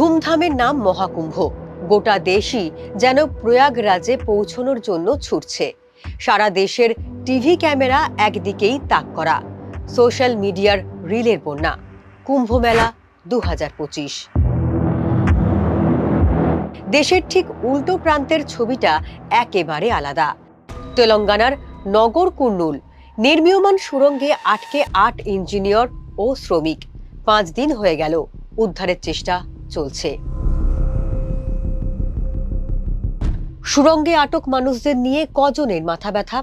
ধুমধামের নাম মহাকুম্ভ। গোটা দেশই যেন প্রয়াগরাজে পৌঁছনোর জন্য ছুটছে। সারা দেশের টিভি ক্যামেরা একদিকেই তাক করা। সোশ্যাল মিডিয়ার রিলের বন্যা। কুম্ভ মেলা দু দেশের ঠিক উল্টো প্রান্তের ছবিটা একেবারে আলাদা। তেলেঙ্গানার নগর কুর্নুল নির্মীয়মান সুরঙ্গে আটকে আট ইঞ্জিনিয়র ও শ্রমিক। পাঁচ দিন হয়ে গেল উদ্ধারের চেষ্টা। চলছে সুরঙ্গে আটক মানুষদের নিয়ে কজনের মাথা ব্যথা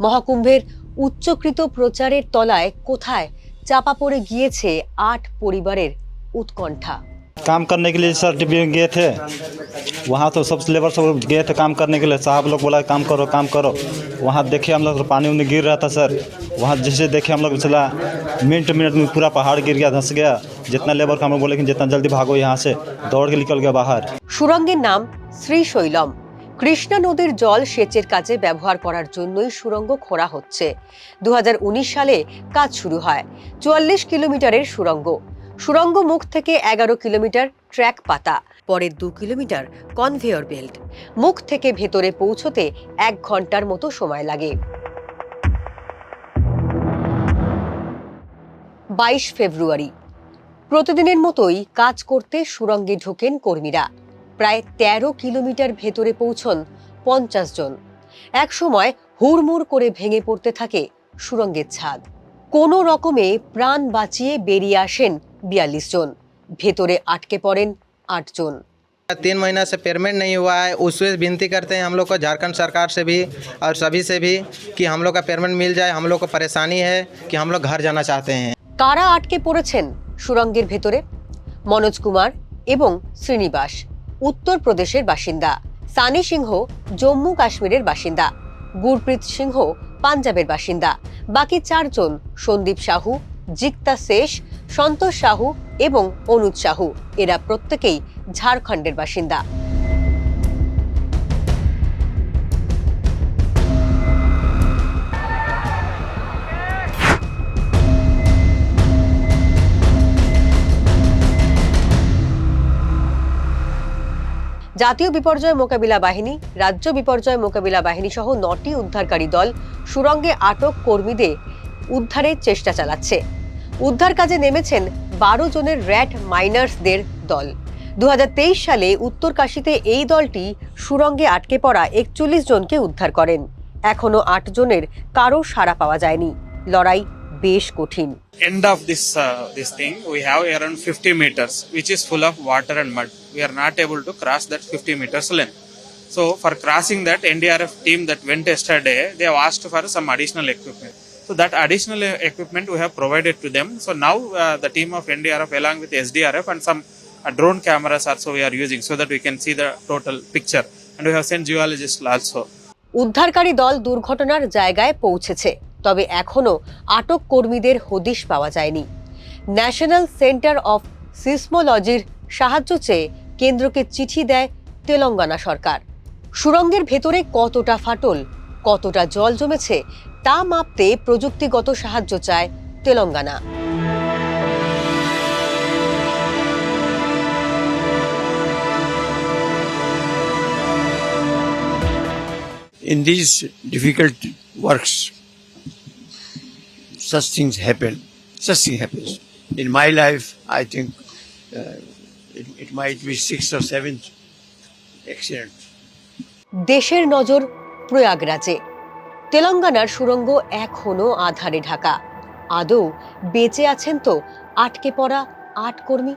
মহাকুম্ভের উচ্চকৃত প্রচারের তলায় কোথায় চাপা পড়ে গিয়েছে আট পরিবারের উৎকণ্ঠা काम करने के लिए सर डिब्बी में गए थे वहाँ तो सब लेबर सब गए थे काम करने के लिए साहब लोग बोला काम करो काम करो वहाँ देखे हम लोग तो पानी उनी गिर रहा था सर वहाँ जैसे देखे हम लोग चला मिनट मिनट में पूरा पहाड़ गिर गया धंस गया जितना लेबर का हम लोग बोले कि जितना जल्दी भागो यहाँ से दौड़ के निकल गया बाहर সুরঙ্গের নাম শ্রীশৈলম কৃষ্ণা নদীর জল সেচের কাজে ব্যবহার করার জন্যই সুরঙ্গ খোঁড়া হচ্ছে দু সালে কাজ শুরু হয় চুয়াল্লিশ কিলোমিটারের সুরঙ্গ সুরঙ্গ মুখ থেকে এগারো কিলোমিটার ট্র্যাক পাতা পরের দু কিলোমিটার কনভেয়র বেল্ট মুখ থেকে ভেতরে পৌঁছতে এক ঘন্টার মতো সময় লাগে বাইশ ফেব্রুয়ারি প্রতিদিনের মতোই কাজ করতে সুরঙ্গে ঢোকেন কর্মীরা প্রায় ১৩ কিলোমিটার ভেতরে পৌঁছন পঞ্চাশ জন এক সময় হুড়মুড় করে ভেঙে পড়তে থাকে সুরঙ্গের ছাদ কোনো রকমে প্রাণ বাঁচিয়ে বেরিয়ে আসেন বিয়াল্লিশ জন ভেতরে আটকে পড়েন আটজন तीन महीना से पेमेंट नहीं हुआ है उससे विनती करते हैं हम लोग को झारखंड सरकार से भी और सभी से भी कि हम लोग का पेमेंट मिल जाए हम लोग को परेशानी है कि हम लोग घर जाना चाहते हैं কারা আটকে পড়েছেন সুরঙ্গের ভেতরে? মনোজ কুমার এবং শ্রীনিবাস, উত্তরপ্রদেশের বাসিন্দা। সানি সিংহ, জম্মু কাশ্মীরের বাসিন্দা। গুরপ্রীত সিংহ, পাঞ্জাবের বাসিন্দা। বাকি চারজন সন্দীপ সাহু, জিক্তা শেষ, সন্তোষ সাহু এবং অনুজ সাহু। এরা প্রত্যেকেই ঝাড়খণ্ডের বাসিন্দা। জাতীয় বিপর্যয় মোকাবিলা বাহিনী, রাজ্য বিপর্যয় মোকাবিলা বাহিনী সহ নটি উদ্ধারকারী দল সুরঙ্গে আটক কর্মীদের উদ্ধারের চেষ্টা চালাচ্ছে। উদ্ধার কাজে নেমেছেন বারো জনের র্যাট মাইনার্সদের দল। দু হাজার তেইশ সালে উত্তর উত্তরকাশীতে এই দলটি সুরঙ্গে আটকে পড়া একচল্লিশ জনকে উদ্ধার করেন। এখনও আট জনের কারও সাড়া পাওয়া যায়নি। লড়াই বেশ কঠিন end of this uh, this thing we have around 50 meters which is full of water and mud we are not able to cross that 50 meters length so for crossing that ndrf team that went yesterday they have asked for some additional equipment so that additional uh, equipment we have provided to them so now uh, the team of ndrf along with sdrf and some uh, drone cameras also we are using so that we can see the total picture and we have sent geologists also উদ্ধারকারী দল দুর্ঘটনার জায়গায় পৌঁছেছে তবে এখনও আটক কর্মীদের হদিশ পাওয়া যায়নি। ন্যাশনাল সেন্টার অফ সিসমোলজির সাহায্য চেয়ে কেন্দ্রকে চিঠি দেয় তেলঙ্গানা সরকার। সুরঙ্গের ভেতরে কতটা ফাটল কতটা জল জমেছে তা মাপতে প্রযুক্তিগত সাহায্য চায় Telangana. In these difficult works, such things happen. Such thing happens. In my life, I think uh, it, it might be sixth or seventh accident. দেশের নজর প্রয়াগরাজে তেলেঙ্গানার সুরঙ্গ এখনও আধারে ঢাকা আদৌ বেঁচে আছেন তো আটকে পড়া আট কর্মী